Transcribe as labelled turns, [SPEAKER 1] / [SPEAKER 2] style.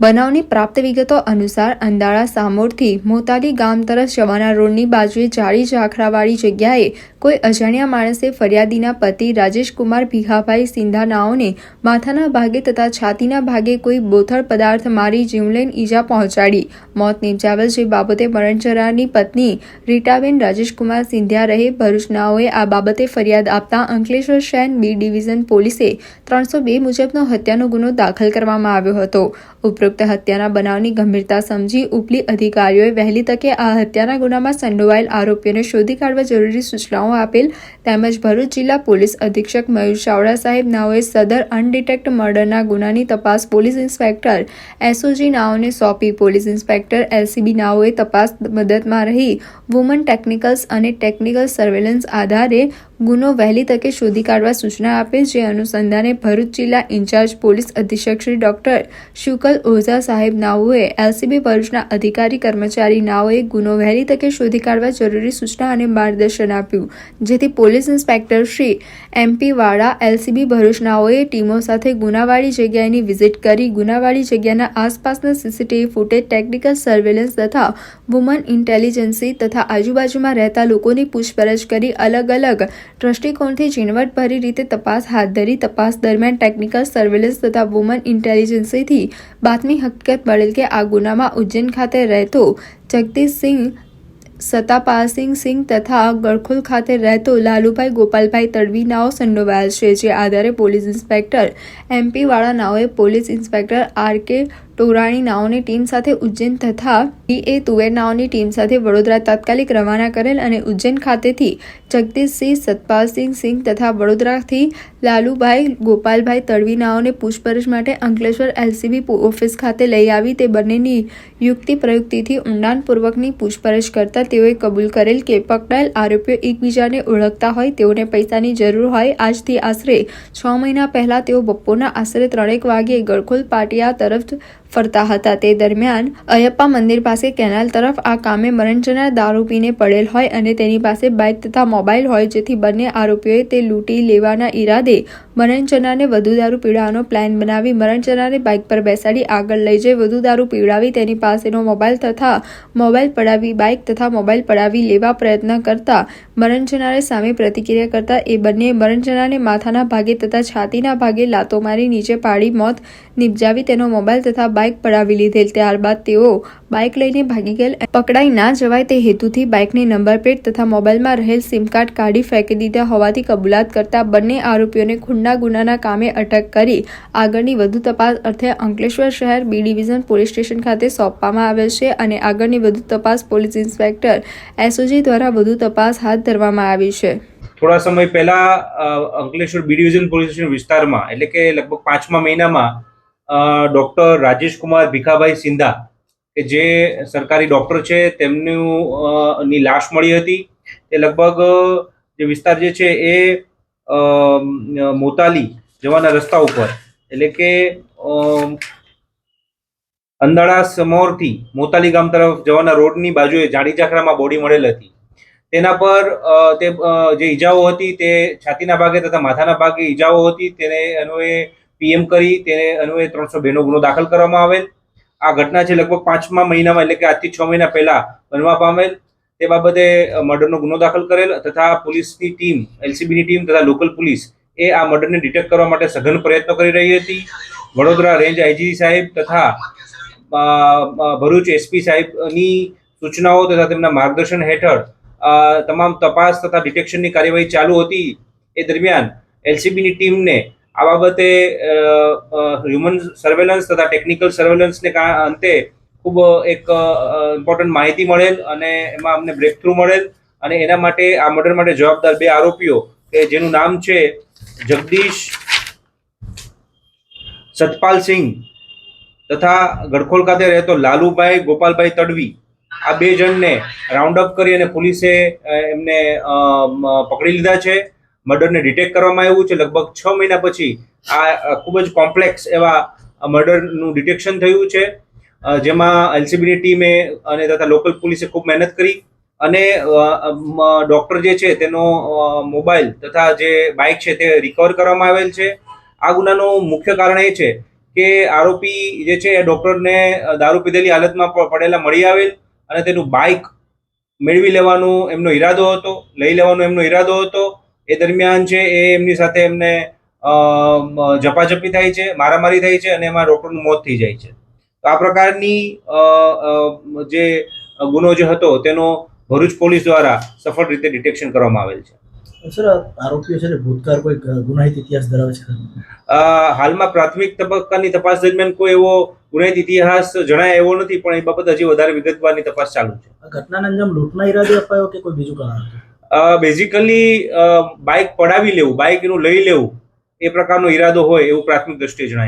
[SPEAKER 1] બનાવની પ્રાપ્ત વિગતો અનુસાર અંદાળા સામોરથી મોતાલી ગામ તરફ જવાના રોડની બાજુએ જાળી ઝાખરાવાળી જગ્યાએ કોઈ અજાણ્યા માણસે ફરિયાદીના પતિ રાજેશકુમાર ભીખાભાઈ સિંધાનાઓને માથાના ભાગે તથા છાતીના ભાગે કોઈ બોથડ પદાર્થ મારી જીવલેન ઈજા પહોંચાડી. મોત નિપજાવેલ જે બાબતે મરણચરાની પત્ની રીટાબેન રાજેશકુમાર સિંધિયા રહે ભરૂચનાઓએ આ બાબતે ફરિયાદ આપતા અંકલેશ્વર શહેર બી ડિવિઝન પોલીસે ત્રણસો બે મુજબનો હત્યાનો ગુનો દાખલ કરવામાં આવ્યો હતો. ઉપરોક્ત હત્યાના બનાવની ગંભીરતા સમજી ઉપલી અધિકારીઓએ વહેલી તકે આ હત્યાના ગુનામાં સંડોવાયેલ આરોપીઓને શોધી કાઢવા જરૂરી સૂચનાઓ આપેલ તેમજ ભરૂચ જિલ્લા પોલીસ અધિક્ષક મયુર ચાવડા સાહેબ નાઓએ સદર અનડિટેક્ટ મર્ડરના ગુનાની તપાસ પોલીસ ઇન્સ્પેક્ટર એસઓજી નાઓને સોંપી. પોલીસ ઇન્સ્પેક્ટર એલસીબી નાઓએ તપાસ મદદમાં રહી વુમન ટેકનિકલ્સ અને ટેકનિકલ સર્વેલન્સ આધારે ગુનો વહેલી તકે શોધી કાઢવા સૂચના આપે જે અનુસંધાને ભરૂચ જિલ્લા ઇન્ચાર્જ પોલીસ અધિક્ષક શ્રી ડોક્ટર શુકલ ઓઝા સાહેબ નાઓએ એલસીબી ભરૂચના અધિકારી કર્મચારી નાઓએ ગુનો વહેલી તકે શોધી કાઢવા જરૂરી સૂચના અને માર્ગદર્શન આપ્યું. જેથી police inspector Shri MP Vala LCB ભરૂચનાઓએ ટીમો સાથે ગુનાવાળી જગ્યાએની વિઝિટ કરી ગુનાવાળી જગ્યાના આસપાસના સીસીટીવી ફૂટેજ, ટેકનિકલ સર્વેલન્સ તથા વુમન ઇન્ટેલિજન્સી તથા આજુબાજુમાં રહેતા લોકોની પૂછપરછ કરી અલગ અલગ દ્રષ્ટિકોણથી ઝીણવટભરી રીતે તપાસ હાથ ધરી. તપાસ દરમિયાન ટેકનિકલ સર્વેલન્સ તથા વુમન ઇન્ટેલિજન્સીથી બાતમી હકીકત મળેલ કે આ ગુનામાં ઉજ્જૈન ખાતે રહેતો જગદીશસિંહ સતાપાલસિંહ સિંહ તથા ગળખોલ ખાતે રહેતો લાલુભાઈ ગોપાલભાઈ તડવી નાઓ સંડોવાયેલ છે, જે આધારે પોલીસ ઇન્સ્પેક્ટર એમપી વાળા નાઓએ police inspector R K Torani નાઓની team સાથે ઉજ્જૈન તથા ડી એ તુવેર નાઓની ટીમ સાથે વડોદરા તાત્કાલિક રવાના કરેલ અને ઉજ્જૈન ખાતેથી જગદીશસિંહ સતપાલસિંહ સિંહ તથા વડોદરાથી લાલુભાઈ ગોપાલભાઈ તડવી નાઓને પૂછપરછ માટે અંકલેશ્વર એલસીબી ઓફિસ ખાતે લઈ આવી તે બંનેની યુક્તિ પ્રયુક્તિથી ઊંડાણપૂર્વકની પૂછપરછ કરતા તેઓએ કબૂલ કરેલ કે પકડાયેલ આરોપીઓ એકબીજાને ઓળખતા હોય, તેઓને પૈસાની જરૂર હોય. આજથી આશરે છ મહિના પહેલા તેઓ બપોરના આશરે ત્રણેક વાગ્યે ગળખોલ પાટિયા તરફ ફરતા હતા. તે દરમિયાન અયપ્પા મંદિર પાસે કેનાલ તરફ આ કામે મરણચના દારૂ પીને પડેલ હોય અને તેની પાસે બાઇક તથા મોબાઈલ હોય જેથી બંને આરોપીઓએ તે લૂંટી લેવાના ઈરાદે મરણચનાને વધુ દારૂ પીવડાવવાનો પ્લાન બનાવી મરણચનાને બાઇક પર બેસાડી આગળ લઈ જઈ વધુ દારૂ પીવડાવી તેની પાસેનો મોબાઈલ તથા મોબાઈલ પડાવી, બાઇક તથા મોબાઈલ પડાવી લેવા પ્રયત્ન કરતા મરણચનારે સામે પ્રતિક્રિયા કરતા એ બંને મરણચનાને માથાના ભાગે તથા છાતીના ભાગે લાતો મારી નીચે પાડી મોત નિપજાવી તેનો મોબાઈલ તથા બાઇક પડાવી લીધેલ ત્યારબાદ તેઓ બાઇક લઈને ભાગી ગયેલ પકડાઈ ના જવાય તે હેતુથી બાઇકની નંબર પ્લેટ તથા મોબાઈલમાં રહેલ સિમ કાર્ડ કાઢી ફેંકી દીધા હોવાથી કબૂલાત કરતા બંને આરોપીઓને ખૂનના ગુનાના કામે અટક કરી આગળની વધુ તપાસ અર્થે અંકલેશ્વર શહેર બી ડિવિઝન પોલીસ સ્ટેશન ખાતે સોંપવામાં આવેલ છે અને આગળની વધુ તપાસ પોલીસ ઇન્સ્પેક્ટર એસઓજી દ્વારા વધુ તપાસ હાથ ધરવામાં આવી છે.
[SPEAKER 2] થોડા સમય પહેલા Ankleshwar B division police station વિસ્તારમાં, એટલે કે લગભગ પાંચમા મહિનામાં ડોક્ટર રાજેશ કુમાર ભીખાભાઈ સિંધા, કે જે સરકારી ડૉક્ટર છે, તેમનું ની લાશ મળી હતી. તે લગભગ, જે વિસ્તાર જે છે એ મોતાલી જવાના રસ્તા ઉપર. એટલે કે અંદાળા સમોરથી મોતાલી ગામ તરફ જવાના રોડની બાજુએ જાડી ઝાખરામાં બોડી મળેલ હતી. તેના પર તે જે ઈજાઓ હતી તે છાતીના ભાગે તથા માથાના ભાગે ઈજાઓ હતી. તેને અન્વયે પીએમ કરી તેને અન્વયે ત્રણસો બેનો ગુનો દાખલ કરવામાં આવેલ. આ ઘટના છે લગભગ પાંચમા મહિનામાં એટલે કે આજથી છ મહિના પહેલા બનવા પામેલ. તે બાબતે મર્ડરનો ગુનો દાખલ કરેલ તથા પોલીસની ટીમ, એલસીબીની ટીમ તથા લોકલ પોલીસ એ આ મર્ડરને ડિટેક્ટ કરવા માટે સઘન પ્રયત્નો કરી રહી હતી. વડોદરા રેન્જ આઈજી સાહેબ તથા ભરૂચ એસપી સાહેબની સૂચનાઓ તથા તેમના માર્ગદર્શન હેઠળ તમામ તપાસ તથા ડિટેક્શનની કાર્યવાહી ચાલુ હતી. એ દરમિયાન એલસીબીની ટીમને આ બાબતે હ્યુમન સર્વેલન્સ તથા ટેકનિકલ સર્વેલન્સને અંતે ખૂબ એક ઇમ્પોર્ટન્ટ માહિતી મળેલ અને એમાં અમને બ્રેક થ્રુ મળેલ અને એના માટે, આ મર્ડર માટે જવાબદાર બે આરોપીઓ કે જેનું નામ છે જગદીશ સતપાલસિંહ તથા ગડખોલ ખાતે રહેતો લાલુભાઈ ગોપાલભાઈ તડવી. આ બે જણને રાઉન્ડ અપ કરી અને પોલીસે એમને પકડી લીધા છે. મર્ડરને ડિટેક્ટ કરવામાં આવ્યું છે. લગભગ છ મહિના પછી આ ખૂબ જ કોમ્પ્લેક્સ એવા મર્ડરનું ડિટેક્શન થયું છે. જેમાં એલસીબીની ટીમે અને તથા લોકલ પોલીસે ખૂબ મહેનત કરી અને ડૉક્ટર જે છે તેનો મોબાઈલ તથા જે બાઇક છે તે રિકવર કરવામાં આવેલ છે. આ ગુનાનું મુખ્ય કારણ એ છે કે આરોપી જે છે એ ડૉક્ટરને દારૂ પીધેલી હાલતમાં પડેલા મળી આવેલ અને તેનું બાઇક મેળવી લેવાનો એમનો ઈરાદો હતો, લઈ લેવાનો એમનો ઈરાદો હતો. એ દરમિયાન છે એ એમની સાથે એમને ઝપાઝપી થાય છે મારામારી થાય છે અને એમાં ડોક્ટરનું મોત થઈ જાય છે. તો આ પ્રકારની જે ગુનો જે હતો તેનો ભરૂચ પોલીસ દ્વારા સફળ રીતે ડિટેક્શન કરવામાં આવેલ છે.
[SPEAKER 3] સર આરોપીઓ છે ને ભૂતકાળ કોઈ ગુનાહિત ઇતિહાસ ધરાવે છે?
[SPEAKER 2] હાલમાં પ્રાથમિક તબક્કાની તપાસ દરમિયાન કોઈ એવો ગુનાહિત ઇતિહાસ જણાય એવો નથી પણ એ બાબત હજી વધારે વિગતવારની તપાસ ચાલુ છે.
[SPEAKER 3] આ ઘટનાને અંજામ લૂંટના ઈરાદે અપાયો કે કોઈ બીજું કારણ હતું?
[SPEAKER 2] બેઝિકલી બાઇક પડાવી લેવું બાઇક એનું લઈ લેવું, એ પ્રકારનો ઈરાદો હોય એવું પ્રાથમિક દ્રષ્ટિએ જણાય.